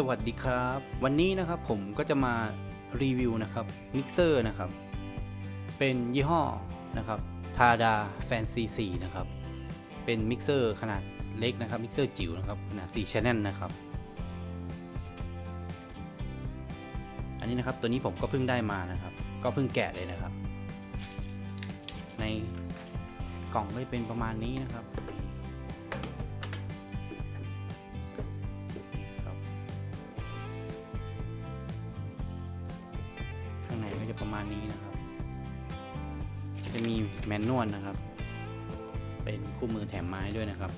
สวัสดีครับ วันนี้นะครับผมก็จะมารีวิวนะครับมิกเซอร์นะครับ เป็นยี่ห้อนะครับทาดาแฟนซีสีนะครับ เป็นมิกเซอร์ขนาดเล็กนะครับมิกเซอร์จิ๋วนะครับขนาด4 channel นะครับ อันนี้นะครับตัวนี้ผมก็เพิ่งได้มานะครับ ก็เพิ่งแกะเลยนะครับ ในกล่องก็จะเป็นประมาณนี้นะครับ ก็จะประมาณนี้นะครับ จะมีแมนนวลนะครับ เป็นคู่มือแถมไม้ด้วยนะครับ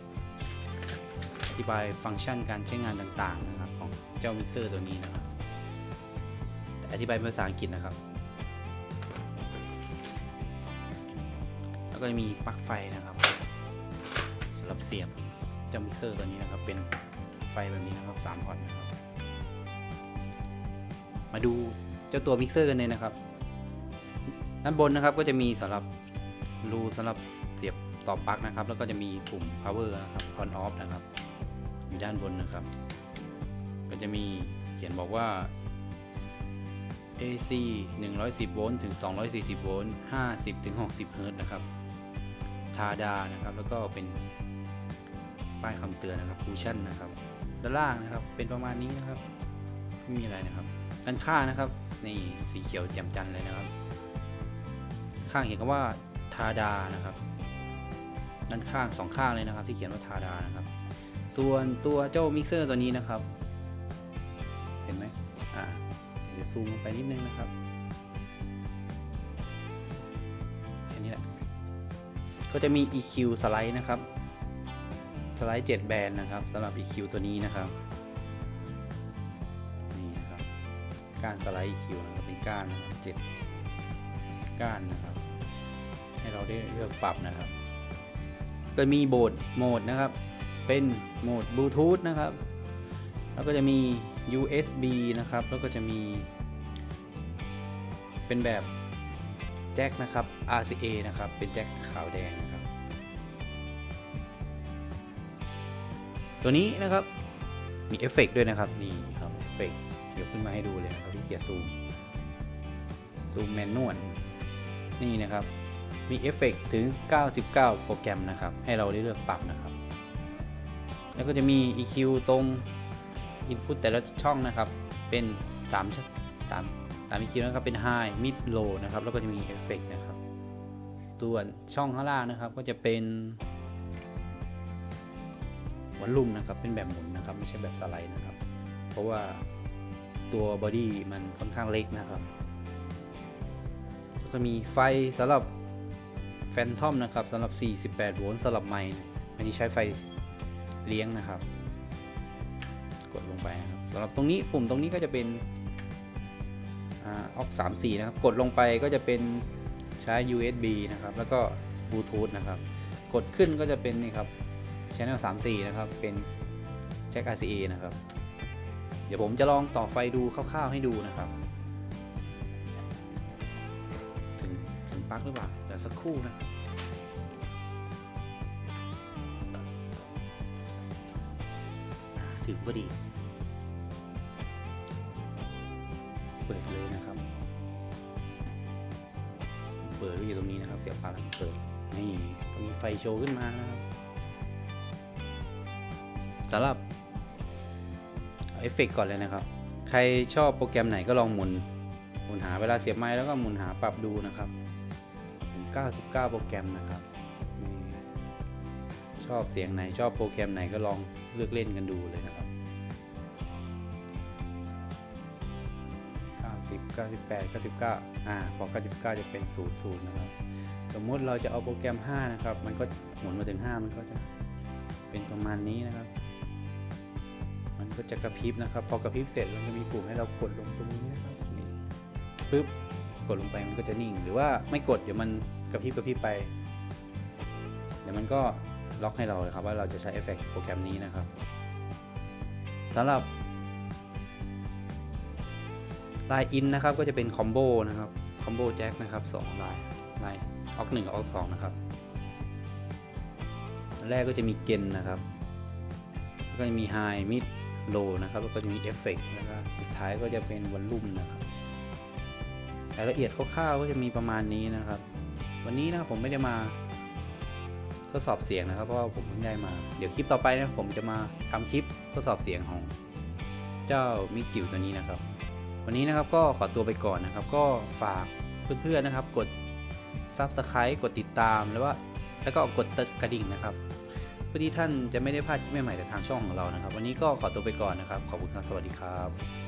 อธิบายฟังก์ชันการใช้งานต่างๆนะครับ ของเจ้ามิกเซอร์ตัวนี้นะครับ อธิบายภาษาอังกฤษนะครับ แล้วก็จะมีปลั๊กไฟนะครับสำหรับเสียบเจ้ามิกเซอร์ตัวนี้นะครับ เป็นไฟแบบนี้นะครับ3พอร์ตนะครับ มาดู เจ้าตัวมิกเซอร์กันเลยนะครับ ด้านบนนะครับก็จะมีสำหรับรูสำหรับเสียบต่อปลั๊กนะครับ แล้วก็จะมีปุ่ม power นะครับ on off นะครับ อยู่ด้านบนนะครับ ก็จะมีเขียนบอกว่า AC 110โวลต์ถึง 240โวลต์50ถึง60เฮิรตซ์นะครับ ทาดานะครับ แล้วก็เป็นป้ายคำเตือนนะครับคูชั่นนะครับ ด้านล่างนะครับ เป็นประมาณนี้นะครับ ไม่มีอะไรนะครับ ด้านข้างนะครับ นี่สีเขียวแจ่มจันทร์เลยนะครับ ข้างเขียนคำว่าทาดานะครับ ด้านข้างสองข้างเลยนะครับ ที่เขียนว่าทาดานะครับ ส่วนตัวเจ้ามิกเซอร์ตัวนี้นะครับ เห็นไหมอ่าเดี๋ยวซูมไปนิดนึงนะครับแค่นี้แหละ ก็จะมี EQ สไลด์นะครับ สไลด์ 7 แบนนะครับสำหรับ EQ ตัวนี้นะครับ การสไลด์ EQ นะครับเป็นก้านนะครับเจ็ดก้านนะครับ ให้เราได้เลือกปรับนะครับ ก็มีโบดโหมดนะครับ เป็นโหมดบลูทูธนะครับ แล้วก็จะมี USB นะครับ แล้วก็จะมี เป็นแบบแจ็คนะครับ RCA นะครับ เป็นแจ็คขาวแดงนะครับ ตัวนี้นะครับ มีเอฟเฟกต์ด้วยนะครับ นี่ครับเอฟเฟกต์ ขึ้นมาให้ดูเลยนะครับที่เกียร์ซูม ซูมแมนนวลนี่นะครับ มีเอฟเฟกต์ถึง 99 โปรแกรมนะครับ ให้เราได้เลือกปรับนะครับ แล้วก็จะมี EQ ตรง Input แต่ละช่องนะครับ เป็นตามตามตาม EQ นะครับ เป็น High Mid Low นะครับ แล้วก็จะมีเอฟเฟกต์นะครับ ส่วนช่องข้างล่างนะครับ ก็จะเป็นวอลลุ่มนะครับ เป็นแบบหมุนนะครับ ไม่ใช่แบบสไลด์นะครับ เพราะว่า ตัวบอดี้มันค่อนข้างเล็กนะครับก็มีไฟสำหรับแฟนทอมนะครับสำหรับ 48 โวลต์สำหรับไมค์อันนี้ใช้ไฟเลี้ยงนะครับ กดลงไปนะครับสำหรับตรงนี้ปุ่มตรงนี้ก็จะเป็นออกสามสี่นะครับ กดลงไปก็จะเป็นใช้ USB นะครับ แล้วก็บลูทูธนะครับ กดขึ้นก็จะเป็นนี่ครับ Channel 34 นะครับ เป็นแจ็ค RCA นะครับ เดี๋ยวผมจะลองต่อไฟดูคร่าวๆให้ดูนะครับ ถึงถึงปลั๊กหรือเปล่าเดี๋ยวสักครู่นะถึงพอดี เปิดเลยนะครับ เปิดไว้อยู่ตรงนี้นะครับ เสียบปลั๊กเปิดนี่ก็มีไฟโชว์ขึ้นมานะครับสำหรับ เอฟเฟกต์ก่อนเลยนะครับ ใครชอบโปรแกรมไหนก็ลองหมุน หมุนหาเวลาเสียบไม้แล้วก็หมุนหาปรับดูนะครับถึง99 โปรแกรมนะครับ ชอบเสียงไหนชอบโปรแกรมไหนก็ลองเลือกเล่นกันดูเลยนะครับ90 98 99อ่าพอ99 จะเป็น 00 นะครับ สมมติเราจะเอาโปรแกรม 5 นะครับ มันก็หมุนมาถึง 5 มันก็จะเป็นประมาณนี้นะครับ มันก็จะกระพริบนะครับ พอกระพริบเสร็จมันจะมีปุ่มให้เรากดลงตรงนี้นะครับนี่ปึ๊บกดลงไปมันก็จะนิ่ง หรือว่าไม่กดเดี๋ยวมันกระพริบกระพริบไป เดี๋ยวมันก็ล็อกให้เราเลยครับว่าเราจะใช้เอฟเฟกต์โปรแกรมนี้นะครับสำหรับลายอินนะครับก็จะเป็นคอมโบนะครับคอมโบแจ็คนะครับสองลายลายออกหนึ่งกับออกสองนะครับแรกก็จะมีเกนนะครับ แล้วก็จะมีไฮมิด โลนะครับ แล้วก็จะมีเอฟเฟกต์แล้วก็สุดท้ายก็จะเป็นวอลลุ่มนะครับรายละเอียดคร่าวๆก็จะมีประมาณนี้นะครับ วันนี้นะครับผมไม่ได้มาทดสอบเสียงนะครับเพราะว่าผมเพิ่งได้มา เดี๋ยวคลิปต่อไปนะผมจะมาทำคลิปทดสอบเสียงของเจ้ามิกจิ๋วตัวนี้นะครับ วันนี้นะครับก็ขอตัวไปก่อนนะครับ ก็ฝากเพื่อนๆนะครับ กด Subscribe กดติดตามแล้วว่าแล้วก็กดกระดิ่งนะครับ พื่อที่ท่านจะไม่ได้พลาดคลิปใหม่ๆจากทางช่องของเรานะครับ วันนี้ก็ขอตัวไปก่อนนะครับ ขอบคุณครับ สวัสดีครับ